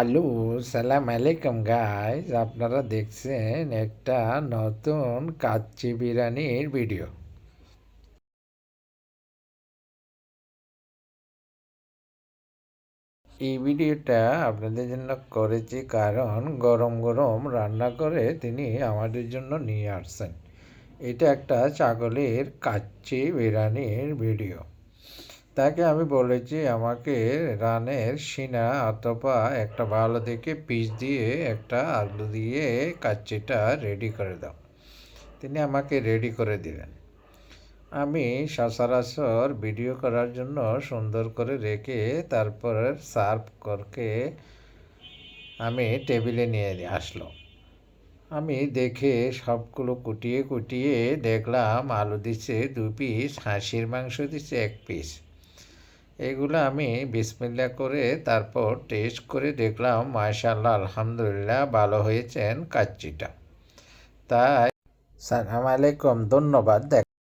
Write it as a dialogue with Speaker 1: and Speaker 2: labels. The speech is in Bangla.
Speaker 1: আলু, সালাম আলাইকুম গাইজ আপনারা দেখছেন একটা নতুন কাচ্চি বিরিয়ানির ভিডিও এই ভিডিওটা আপনাদের জন্য করেছি কারণ গরম গরম রান্না করে তিনি আমাদের জন্য নিয়ে আসছেন। এটা একটা ছাগলের কাচ্চি বিরিয়ানির ভিডিও তাকে আমি বলেছি, আমাকে রানের সিনা অথবা একটা ভালো দেখে পিস দিয়ে একটা আলু দিয়ে কাচ্চিটা রেডি করে দাও। তিনি আমাকে রেডি করে দিলেন। আমি সচরাচর ভিডিও করার জন্য সুন্দর করে রেখে তারপর সার্ভ করকে আমি টেবিলে নিয়ে আসলো। আমি দেখে সবগুলো কুটিয়ে কুটিয়ে দেখলাম আলু দিচ্ছে দু পিস হাঁসির মাংস দিচ্ছে এক পিস এগুলো আমি বিসমিল্লা করে তারপর টেস্ট করে দেখলাম মাশাল্লাহ আলহামদুলিল্লাহ, ভালো হয়েছেন কাচ্চিটা। তাই, সালাম আলাইকুম, ধন্যবাদ, দেখ